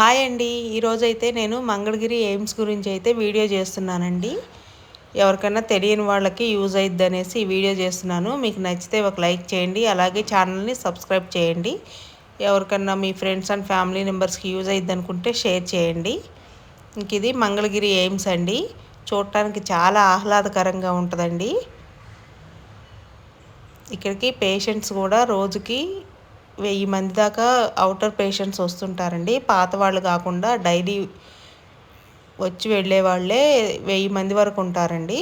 Hi అండి. ఈరోజైతే నేను మంగళగిరి ఎయిమ్స్ గురించి అయితే వీడియో చేస్తున్నానండి. ఎవరికైనా తెలియని వాళ్ళకి యూజ్ అయిద్ది అనేసి ఈ వీడియో చేస్తున్నాను. మీకు నచ్చితే ఒక లైక్ చేయండి. అలాగే ఛానల్ని సబ్స్క్రైబ్ చేయండి. ఎవరికన్నా మీ ఫ్రెండ్స్ అండ్ ఫ్యామిలీ మెంబర్స్కి యూజ్ అయిద్ది అనుకుంటే షేర్ చేయండి. ఇంక ఇది మంగళగిరి ఎయిమ్స్ అండి. చూడటానికి చాలా ఆహ్లాదకరంగా ఉంటుందండి. ఇక్కడికి పేషెంట్స్ కూడా రోజుకి వెయ్యి మంది దాకా అవుటర్ పేషెంట్స్ వస్తుంటారండి. పాత వాళ్ళు కాకుండా డైలీ వచ్చి వెళ్ళే వాళ్ళే వెయ్యి మంది వరకు ఉంటారండి.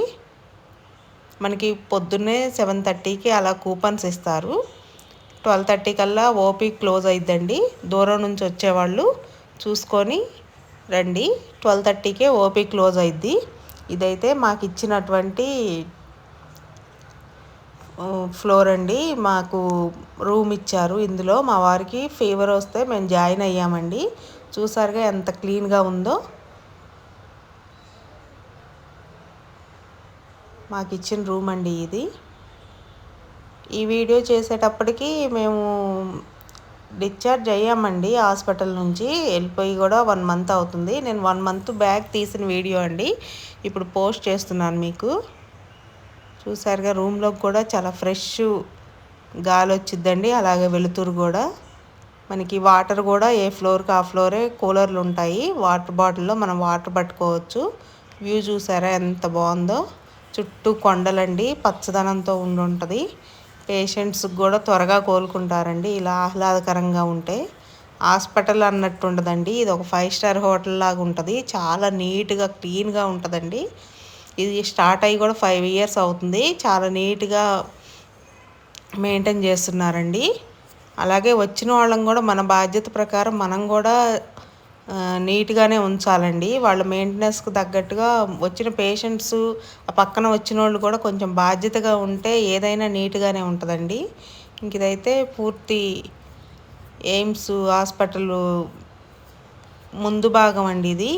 మనకి పొద్దున్నే సెవెన్ థర్టీకి అలా కూపన్స్ ఇస్తారు. ట్వెల్వ్ థర్టీ కల్లా ఓపీ క్లోజ్ అయిద్దండి. దూరం నుంచి వచ్చేవాళ్ళు చూసుకొని రండి. ట్వెల్వ్ థర్టీకే ఓపీ క్లోజ్ అయిద్ది. ఇదైతే మాకు ఇచ్చినటువంటి ఫ్లోర్ అండి. మాకు రూమ్ ఇచ్చారు. ఇందులో మా వారికి ఫీవర్ వస్తే మేము జాయిన్ అయ్యామండి. చూసారుగా ఎంత క్లీన్గా ఉందో. మాకు ఇచ్చిన రూమ్ అండి ఇది. ఈ వీడియో చేసేటప్పటికి మేము డిశ్చార్జ్ అయ్యామండి హాస్పిటల్ నుంచి. వెళ్ళిపోయి కూడా వన్ మంత్ అవుతుంది. నేను వన్ మంత్ బ్యాక్ తీసిన వీడియో అండి. ఇప్పుడు పోస్ట్ చేస్తున్నాను మీకు. చూసారుగా రూమ్లో కూడా చాలా ఫ్రెష్ గాలి వచ్చిద్దండి అలాగే వెలుతురు కూడా. మనకి వాటర్ కూడా ఏ ఫ్లోర్కి ఆ ఫ్లోరే కూలర్లు ఉంటాయి. వాటర్ బాటిల్లో మనం వాటర్ పట్టుకోవచ్చు. వ్యూ చూసారా ఎంత బాగుందో. చుట్టూ కొండలండి పచ్చదనంతో ఉండి ఉంటుంది. పేషెంట్స్కి కూడా త్వరగా కోలుకుంటారండి. ఇలా ఆహ్లాదకరంగా ఉంటే. హాస్పిటల్ అన్నట్టు ఉండదండి. ఇది ఒక ఫైవ్ స్టార్ హోటల్ లాగా ఉంటుంది. చాలా నీట్గా క్లీన్గా ఉంటుందండి. ఇది స్టార్ట్ అయ్యి కూడా ఫైవ్ ఇయర్స్ అవుతుంది. చాలా నీట్గా మెయింటైన్ చేస్తున్నారండి. అలాగే వచ్చిన వాళ్ళం కూడా మన బాధ్యత ప్రకారం మనం కూడా నీట్గానే ఉంచాలండి. వాళ్ళ మెయింటెనెన్స్కి తగ్గట్టుగా వచ్చిన పేషెంట్స్ ఆ పక్కన వచ్చిన వాళ్ళు కూడా కొంచెం బాధ్యతగా ఉంటే ఏదైనా నీట్గానే ఉంటుందండి. ఇంక ఇదైతే పూర్తి ఎయిమ్స్ హాస్పిటల్ ముందు భాగం అండి ఇది.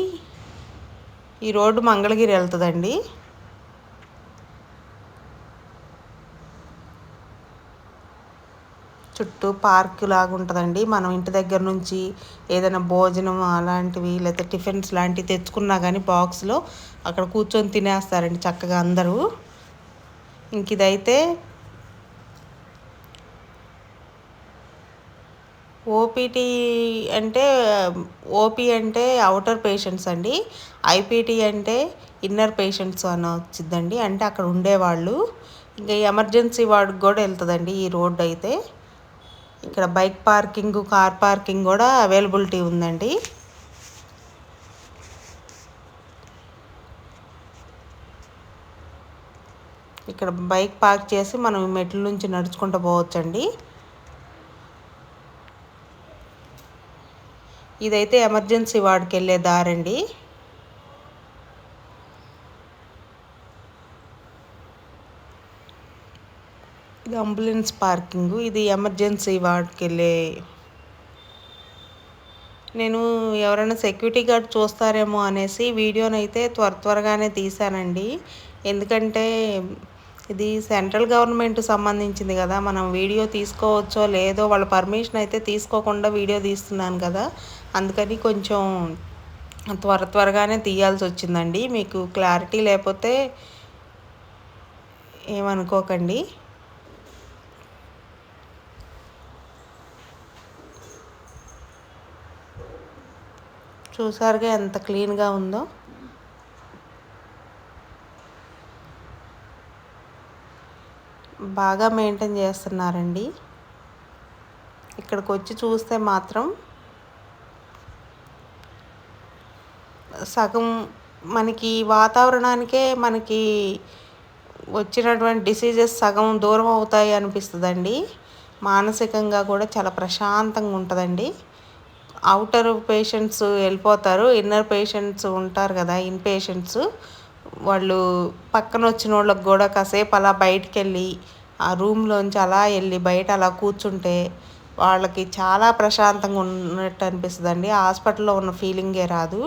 ఈ రోడ్డు మంగళగిరి వెళ్తుందండి. చుట్టూ పార్క్ లాగా ఉంటుందండి మనం ఇంటి దగ్గర నుంచి ఏదైనా భోజనం అలాంటివి లేకపోతే టిఫిన్స్ లాంటివి తెచ్చుకున్నా కానీ బాక్స్లో అక్కడ కూర్చొని తినేస్తారండి చక్కగా అందరూ. ఇంక ఇదైతే ఓపీటీ అంటే ఓపీ అంటే అవుటర్ పేషెంట్స్ అండి. ఐపీటీ అంటే ఇన్నర్ పేషెంట్స్ అని వచ్చిందండి. అంటే అక్కడ ఉండేవాళ్ళు. ఇంకా ఎమర్జెన్సీ వార్డుకి కూడా వెళ్తుందండి ఈ రోడ్డు అయితే. ఇక్కడ బైక్ పార్కింగ్ కార్ పార్కింగ్ కూడా అవైలబిలిటీ ఉందండి. ఇక్కడ బైక్ పార్క్ చేసి మనం మెట్ల నుంచి నడుచుకుంటూ పోవచ్చండి. ఇదైతే ఎమర్జెన్సీ వార్డుకి వెళ్ళే దారండి. ఇది అంబులెన్స్ పార్కింగ్. ఇది ఎమర్జెన్సీ వార్డుకి వెళ్ళే నేను ఎవరైనా సెక్యూరిటీ గార్డ్ చూస్తారేమో అనేసి వీడియోనైతే త్వర త్వరగానే తీశానండి. ఎందుకంటే ఇది సెంట్రల్ గవర్నమెంట్ సంబంధించింది కదా. మనం వీడియో తీసుకోవచ్చో లేదో వాళ్ళ పర్మిషన్ అయితే తీసుకోకుండా వీడియో తీస్తున్నాను కదా. అందుకని కొంచెం త్వర త్వరగానే తీయాల్సి వచ్చిందండి. మీకు క్లారిటీ లేకపోతే ఏమనుకోకండి. చూసారుగా ఎంత క్లీన్గా ఉందో. బాగా మెయింటైన్ చేస్తున్నారండి. ఇక్కడికి వచ్చి చూస్తే మాత్రం సగం మనకి వాతావరణానికే మనకి వచ్చినటువంటి డిసీజెస్ సగం దూరం అవుతాయి అనిపిస్తుందండి. మానసికంగా కూడా చాలా ప్రశాంతంగా ఉంటుందండి. అవుటర్ పేషెంట్స్ వెళ్ళిపోతారు ఇన్నర్ పేషెంట్స్ ఉంటారు కదా ఇన్ పేషెంట్స్ వాళ్ళు పక్కన వచ్చిన వాళ్ళకి కూడా కాసేపు అలా బయటికి వెళ్ళి ఆ రూమ్లోంచి అలా వెళ్ళి బయట అలా కూర్చుంటే వాళ్ళకి చాలా ప్రశాంతంగా ఉన్నట్టు అనిపిస్తుంది అండి హాస్పిటల్లో ఉన్న ఫీలింగే రాదు.